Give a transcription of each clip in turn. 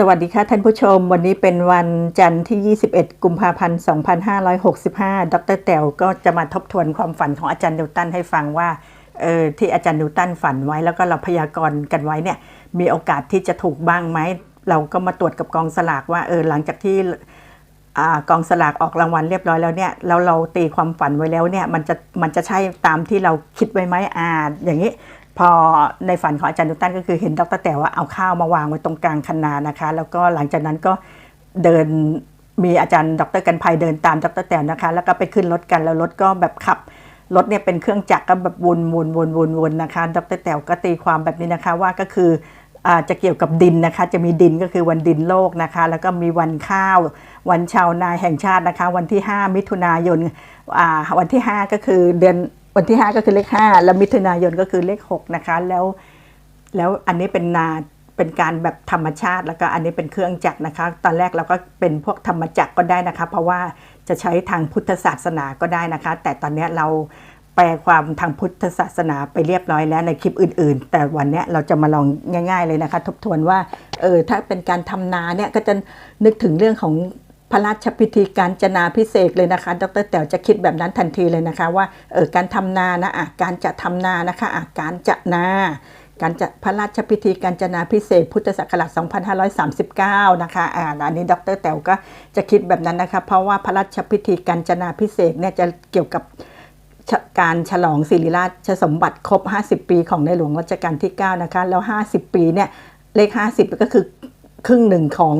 สวัสดีค่ะท่านผู้ชม วันนี้เป็นวันจันทร์ที่ 21 กุมภาพันธ์ 2565 ดรแต๋วก็จะมาทบทวนความฝันของอาจารย์นิวตันให้ฟังว่าเออที่อาจารย์นิวตันฝันไว้แล้วก็เราพยากรณ์กันไว้เนี่ยมีโอกาสที่จะถูกบ้างไหม เราก็มาตรวจกับกองสลากว่าเออหลังจากที่อกองสลากออกรางวัลเรียบร้อยแล้วเนี่ยแล้วเราตีความฝันไว้แล้วเนี่ยมันจะมันจะใช่ตามที่เราคิดไว้ไหมอ่าอย่างนี้ พอในฝันของอาจารย์นิวตันก็คือเห็นดรแต่ว่าเอาข้าวมาวางไว้ตรงกลางคันนานะคะ แล้วก็หลังจากนั้นก็เดินมีอาจารย์ดรกันภัยเดินตามดรแต่นะคะ แล้วก็ไปขึ้นรถกันแล้วรถก็แบบขับรถเนี่ยเป็นเครื่องจักรก็แบบวนวนวนวนวนนะคะ ดรแต่ก็ตีความแบบนี้นะคะว่าก็คืออาจะเกี่ยวกับดินนะคะ จะมีดินก็คือวันดินโลกนะคะ แล้วก็มีวันข้าว วันชาวนาแห่งชาตินะคะ วันที่ 5 มิถุนายนวันที่ 5 ก็คือเดือน วันที่ 5 ก็คือเลข 5 แล้วมิถุนายนก็คือเลข 6 นะคะ แล้วแล้วอันนี้เป็นนาเป็นการแบบธรรมชาติแล้วก็อันนี้เป็นเครื่องจักรนะคะ ตอนแรกเราก็เป็นพวกธรรมจักรก็ได้นะคะ เพราะว่าจะใช้ทางพุทธศาสนาก็ได้นะคะ แต่ตอนนี้เราแปลความทางพุทธศาสนาไปเรียบร้อยแล้วในคลิปอื่น ๆ แต่วันนี้เราจะมาลองง่าย ๆ เลยนะคะ ทบทวนว่าเออถ้าเป็นการทำนาเนี่ยก็จะนึกถึงเรื่องของ พระราชพิธีการจนาพิเศษเลยนะคะ ดรแต๋วจะคิดแบบนั้นทันทีเลยนะคะ ว่าเออการทำนานะอะการจะทำนานะคะอะการจะนาการจะพระราชพิธีการจนาพิเศษ พุทธศักราช 2539 นะคะ อ่า อันนี้ดรแต๋วก็จะคิดแบบนั้นนะคะ เพราะว่าพระราชพิธีการจนาพิเศษเนี่ยจะเกี่ยวกับการฉลองศิริราชสมบัติครบ 50 ปีของในหลวงรัชกาลที่ 9 นะคะ แล้ว 50 ปีเนี่ย เลข 50 ก็คือครึ่งหนึ่งของ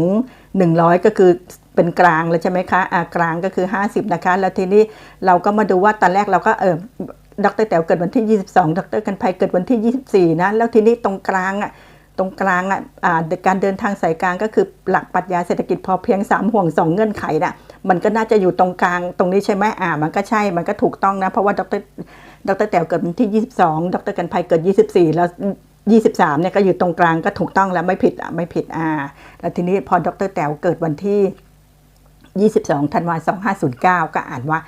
100 ก็คือ เป็นกลางแล้วใช่ไหมคะอ่ากลางก็คือ 50 นะคะ แล้วทีนี้เราก็มาดูว่าตอนแรกเราก็เออดรแต๋วเกิดวันที่ 22 ดรกันภัยเกิดวันที่ 24 นะ แล้วทีนี้ตรงกลางอะตรงกลางอะอ่าการเดินทางสายกลางก็คือหลักปรัชญาเศรษฐกิจพอเพียง 3 ห่วง 2 เงื่อนไขน่ะมันก็น่าจะอยู่ตรงกลางตรงนี้ใช่ไหมอ่า มันก็ใช่ มันก็ถูกต้องนะ เพราะว่าดรดรแต๋วเกิดวันที่ 22 ดรกันภัยเกิด 24 แล้ว 23เนี่ยก็อยู่ตรงกลางก็ถูกต้องแล้วไม่ผิดอะไม่ผิดอ่าแล้วทีนี้พอดรแต๋วเกิดวันที่ 22ธันวาคม2509 ก็อ่านว่า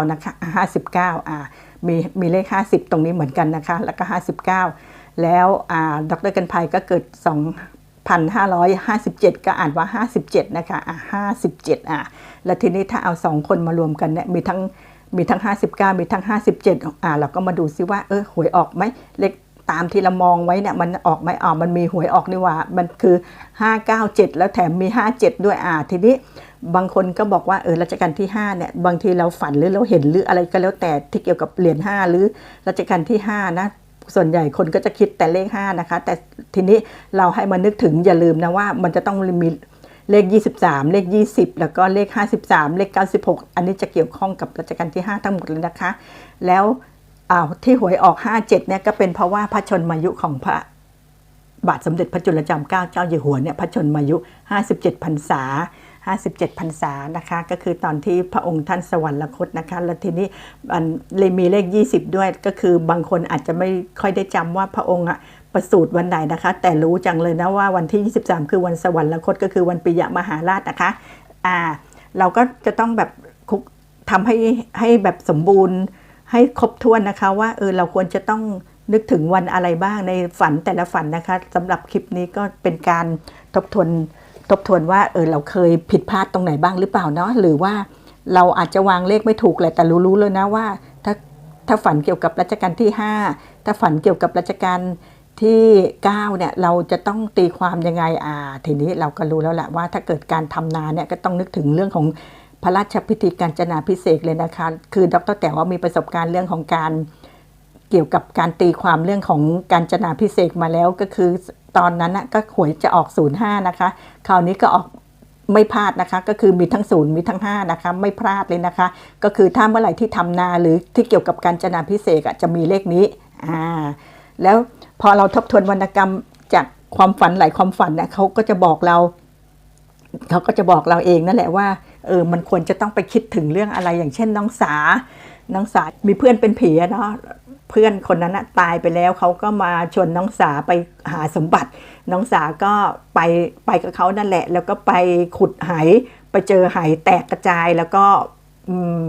59 นะคะ 59อ่ามีมีเลข 50 ตรงนี้เหมือนกันนะคะ แล้วก็ 59 แล้วอ่าดรกันภัยก็เกิด 2,557 ก็อ่านว่า 57 นะคะอ่า57อ่าแล้วทีนี้ถ้าเอา 2 คนมารวมกันเนี่ยมีทั้งมีทั้ง 59 มีทั้ง 57อ่าเราก็มาดูซิว่าเออหวยออกไหมเลขตามที่เรามองไว้เนี่ยมันออกไหมอ๋อมันมีหวยออกนี่ว่า มันคือ 597 แล้วแถมมี 57 ด้วยอ่าทีนี้ บางคนก็บอกว่าเออรัชกาลที่5เนี่ยบางทีเราฝันหรือเราเห็นหรืออะไรก็แล้วแต่ที่เกี่ยวกับเหรียญ5หรือรัชกาลที่5นะส่วนใหญ่คนก็จะคิดแต่เลข5นะคะ แต่ทีนี้เราให้มานึกถึงอย่าลืมนะว่ามันจะต้องมีเลข 23 เลข 20 แล้วก็เลข 53 เลข 96 อันนี้จะเกี่ยวข้องกับรัชกาลที่ 5 ทั้งหมดเลยนะคะ แล้วอ้าวที่หวยออก 57 เนี่ยก็เป็นเพราะว่าพระชนมายุของพระบาทสมเด็จพระจุลจอมเกล้าเจ้าอยู่หัวเนี่ยพระชนมายุ 57พรรษา 57พรรษานะคะก็คือตอนที่พระองค์ท่านสวรรคตนะคะแล้วทีนี้มันเลยมีเลข 20 ด้วยก็คือบางคนอาจจะไม่ค่อยได้จำว่าพระองค์อะประสูติวันไหนนะคะ แต่รู้จังเลยนะว่าวันที่ 23 คือวันสวรรคตก็คือวันปิยมหาราชนะคะอ่าเราก็จะต้องแบบคุกทำให้ให้แบบสมบูรณ์ให้ครบถ้วนนะคะว่าเออเราควรจะต้องนึกถึงวันอะไรบ้างในฝันแต่ละฝันนะคะสำหรับคลิปนี้ก็เป็นการทบทวน ทบทวนว่าเออเราเคยผิดพลาดตรงไหนบ้างหรือเปล่าเนาะหรือว่าเราอาจจะวางเลขไม่ถูกแหละแต่รู้ๆเลยนะว่า ถ้าถ้าฝันเกี่ยวกับรัชกาลที่ 5 ถ้าฝันเกี่ยวกับรัชกาลที่9เนี่ยเราจะต้องตีความยังไงอ่าทีนี้เราก็รู้แล้วแหละว่าถ้าเกิดการทำนาเนี่ยก็ต้องนึกถึงเรื่องของพระราชพิธีการจนาพิเศษเลยนะคะ คือดรแต่ว่ามีประสบการณ์เรื่องของการ เกี่ยวกับการตีความเรื่องของการจนาพิเศษมาแล้วก็คือตอนนั้นนะก็หวยจะออก 05 นะคะ คราวนี้ก็ออกไม่พลาดนะคะ ก็คือมีทั้งศูนย์มีทั้ง5นะคะไม่พลาดเลยนะคะ ก็คือถ้าเมื่อไหร่ที่ทำนาหรือที่เกี่ยวกับการจนาพิเศษอะจะมีเลขนี้อ่าแล้วพอเราทบทวนวรรณกรรมจากความฝันหลายความฝันเนี่ยเขาก็จะบอกเราเขาก็จะบอกเราเองนั่นแหละว่าเออมันควรจะต้องไปคิดถึงเรื่องอะไรอย่างเช่นน้องสา น้องสามีเพื่อนเป็นผีเนาะเพื่อนคนนั้นนะตายไปแล้วเขาก็มาชวนน้องสาไปหาสมบัติ น้องสาก็ไปไปกับเขานั่นแหละ แล้วก็ไปขุดไหไปเจอไหแตกกระจายแล้วก็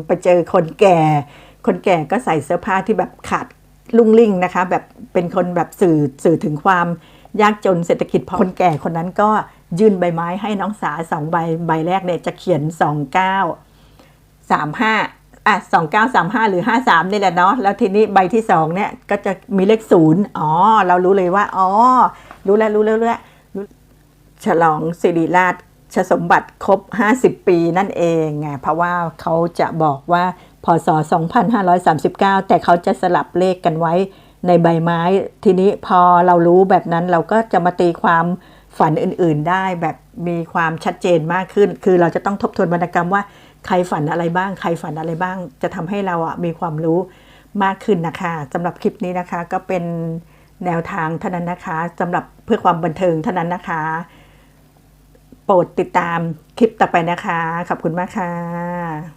ไปเจอคนแก่ คนแก่ก็ใส่เสื้อผ้าที่แบบขาดลุ่งลิ่งนะคะแบบเป็นคนแบบสื่อสื่อถึงความยากจนเศรษฐกิจพอคนแก่คนนั้นก็ยื่นใบไม้ให้น้องสาสองใบใบแรกเนี่ยจะเขียนสองเก้าสามห้า อะสองเก้าสามห้าหรือห้าสามนี่แหละเนาะแล้วทีนี้ใบที่สองเนี่ยก็จะมีเลขศูนย์อ๋อ เรารู้เลยว่า อ๋อ รู้แล้วรู้แล้วรู้แล้วฉลองสิริราชสมบัติครบ 50 ปีนั่นเองไงเพราะว่าเขาจะบอกว่าพศ 2539 แต่เขาจะสลับเลขกันไว้ในใบไม้ ทีนี้พอเรารู้แบบนั้นเราก็จะมาตีความฝันอื่นๆได้แบบมีความชัดเจนมากขึ้น คือเราจะต้องทบทวนวรรณกรรมว่า ใครฝันอะไรบ้าง ใครฝันอะไรบ้าง จะทำให้เราอะมีความรู้มากขึ้นนะคะสำหรับคลิปนี้นะคะก็เป็นแนวทางเท่านั้นนะคะสำหรับเพื่อความบันเทิงเท่านั้นนะคะ โปรดติดตามคลิปต่อไปนะคะ ขอบคุณมากค่ะ